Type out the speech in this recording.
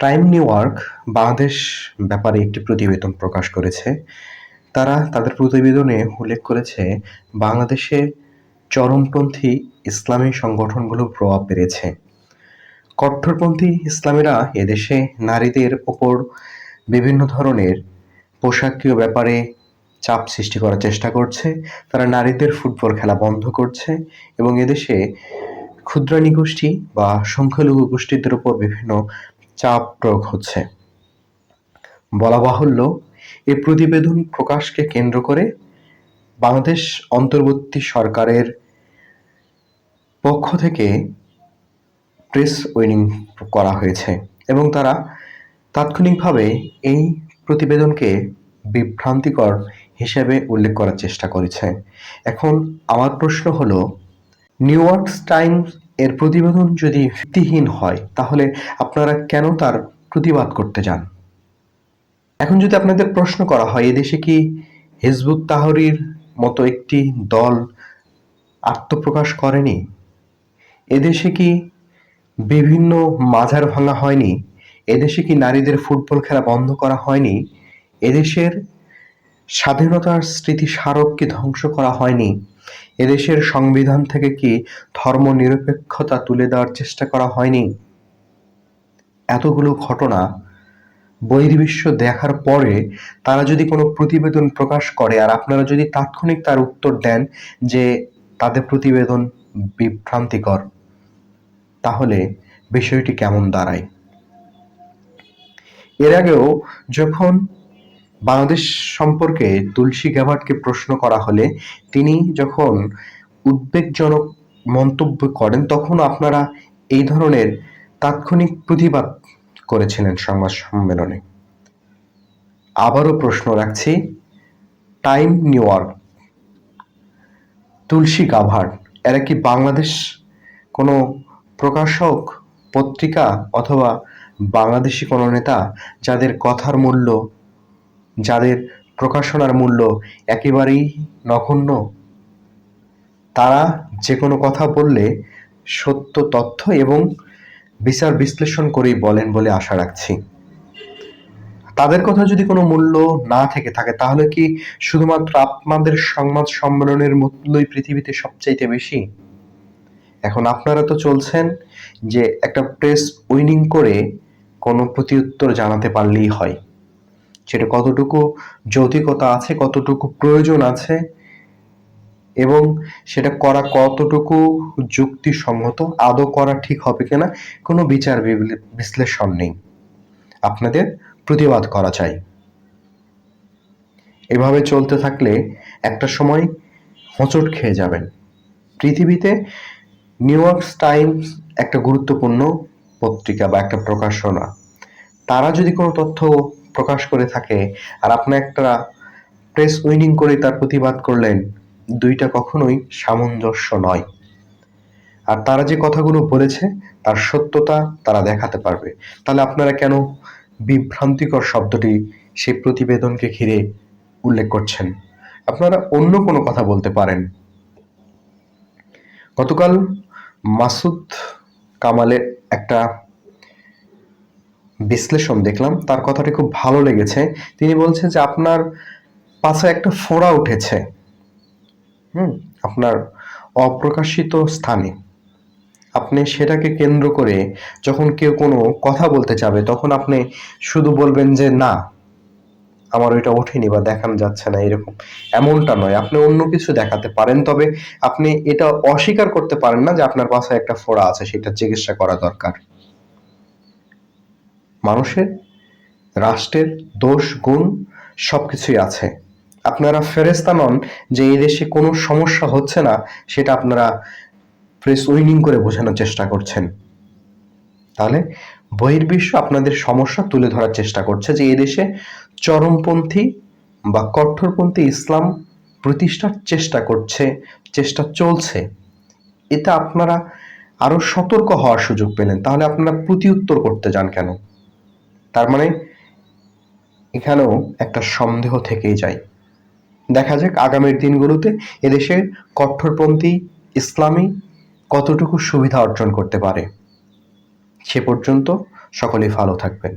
Time New York Bangladesh ব্যাপারে একটি প্রতিবেদন প্রকাশ করেছে। তারা তাদের প্রতিবেদনে উল্লেখ করেছে, বাংলাদেশে চরমপন্থী ইসলামী সংগঠনগুলোর প্রভাব বেড়েছে কট্টরপন্থী ইসলামীরা এদেশে নারীদের ওপর বিভিন্ন ধরনের পোশাকীয় ব্যাপারে চাপ সৃষ্টি করার চেষ্টা করছে। তারা নারীদের ফুটবল খেলা বন্ধ করছে এবং এদেশে ক্ষুদ্রানী গোষ্ঠী বা সংখ্যালঘু গোষ্ঠীদের উপর বিভিন্ন চাপ প্রয়োগ হচ্ছে। বলা বাহুল্য এই প্রতিবেদন প্রকাশকে কেন্দ্র করে বাংলাদেশ অন্তর্বর্তী সরকারের পক্ষ থেকে প্রেস উইনিং করা হয়েছে এবং তারা তাৎক্ষণিকভাবে এই প্রতিবেদনকে বিভ্রান্তিকর হিসেবে উল্লেখ করার চেষ্টা করেছে। এখন আমার প্রশ্ন হলো, নিউ ইয়র্ক টাইমস এর প্রতিবেদন যদি ভিত্তিহীন হয়, তাহলে আপনারা কেন তার প্রতিবাদ করতে যান? এখন যদি আপনাদের প্রশ্ন করা হয়, এদেশে কি হিজবুত তাহরির মতো একটি দল আত্মপ্রকাশ করেনি? এদেশে কি বিভিন্ন মাজার ভাঙা হয়নি? এদেশে কি নারীদের ফুটবল খেলা বন্ধ করা হয়নি? এদেশের স্বাধীনতার স্মৃতি স্মারককে ধ্বংস করা হয়নি? এদেশের সংবিধান থেকে কি ধর্মনিরপেক্ষতা তুলে দেওয়ার চেষ্টা করা হয়নি? এতগুলো ঘটনা বহির্বিশ্ব দেখার পরে তারা যদি কোনো প্রতিবেদন প্রকাশ করে, আর আপনারা যদি তাৎক্ষণিক তার উত্তর দেন যে তাদের প্রতিবেদন বিভ্রান্তিকর, তাহলে বিষয়টি কেমন দাঁড়ায়? এর আগেও যখন বাংলাদেশ সম্পর্কে তুলসী গ্যাবার্টকে প্রশ্ন করা হলে তিনি যখন উদ্বেগজনক মন্তব্য করেন তখন আপনারা এই ধরনের তাৎক্ষণিক প্রতিবাদ করেছিলেন সংবাদ সম্মেলনে। আবারও প্রশ্ন রাখছি, Time New York, Tulsi Gabbard, এরা কি বাংলাদেশ কোনো প্রকাশক, পত্রিকা অথবা বাংলাদেশি কোনো নেতা যাদের কথার মূল্য যাদের প্রকাশনার মূল্য একেবারেই নগণ্য। তারা যে কোনো কথা বললে সত্য তথ্য এবং বিচার বিশ্লেষণ করেই বলেন বলে আশা রাখছি। তাদের কথা যদি কোনো মূল্য না থেকে থাকে, তাহলে কি শুধুমাত্র আপনাদের সংবাদ সম্মেলনের মূল্যই পৃথিবীতে সবচাইতে বেশি? এখন আপনারা তো চলছেন যে একটা প্রেস উইনিং করে কোনো প্রতিউত্তর জানাতে পারলেই হয়। সেটা কতটুকু যৌতিকতা আছে, কতটুকু প্রয়োজন আছে, এবং সেটা করা কতটুকু যুক্তিসঙ্গত আদৌ করা ঠিক হবে কিনা, কোনো বিচার বিশ্লেষণ নেই। আপনাদের প্রতিবাদ করা চাই। এভাবে চলতে থাকলে একটা সময় হোঁচট খেয়ে যাবেন। পৃথিবীতে নিউ ইয়র্ক টাইমস একটা গুরুত্বপূর্ণ পত্রিকা বা একটা প্রকাশনা। তারা যদি কোনো তথ্য প্রকাশ করে থাকে আর আপনি একটা প্রেস উইনিং করে তার প্রতিবাদ করলেন, দুইটা কখনোই সামঞ্জস্য নয়। আর তারা যে কথাগুলো বলেছে, তার সত্যতা তারা দেখাতে পারবে। তাহলে আপনারা কেন বিভ্রান্তিকর শব্দটি সেই প্রতিবেদনকে ঘিরে উল্লেখ করছেন? আপনারা অন্য কোনো কথা বলতে পারেন। গতকাল মাসুদ কামালের একটা বিশ্লেষণ দেখলাম, তার কথাটি খুব ভালো লেগেছে। তিনি বলছেন যে আপনার পাশে একটা ফোড়া উঠেছে। হুম, আপনার অপ্রকাশিত স্থানে। আপনি সেটাকে কেন্দ্র করে যখন কেউ কোনো কথা বলতে যাবে, তখন আপনি শুধু বলবেন যে, না, আমার ওইটা ওঠেনি বা দেখানো যাচ্ছে না এরকম। এমনটা নয়, আপনি অন্য কিছু দেখাতে পারেন। তবে আপনি এটা অস্বীকার করতে পারেন না যে আপনার পাশে একটা ফোড়া আছে, সেটা চিকিৎসা করা দরকার। মানুষের, রাষ্ট্রের দোষ, গুণ সব কিছুই আছে। আপনারা ফেরেস্তা নন যে এই দেশে কোনো সমস্যা হচ্ছে না, সেটা আপনারা প্রেস উইনিং করে বোঝানোর চেষ্টা করছেন। তাহলে বহির্বিশ্ব আপনাদের সমস্যা তুলে ধরার চেষ্টা করছে যে এদেশে চরমপন্থী বা কঠোরপন্থী ইসলাম প্রতিষ্ঠার চেষ্টা করছে, চেষ্টা চলছে। এতে আপনারা আরও সতর্ক হওয়ার সুযোগ পেলেন। তাহলে আপনারা প্রতি উত্তর করতে যান কেন? তার মানে এখানেও একটা সন্দেহ থেকেই যায়। দেখা যাক আগামীর দিনগুলোতে এদেশের কঠোরপন্থী ইসলামী কতটুকু সুবিধা অর্জন করতে পারে। সে পর্যন্ত সকলেই ভালো থাকবেন।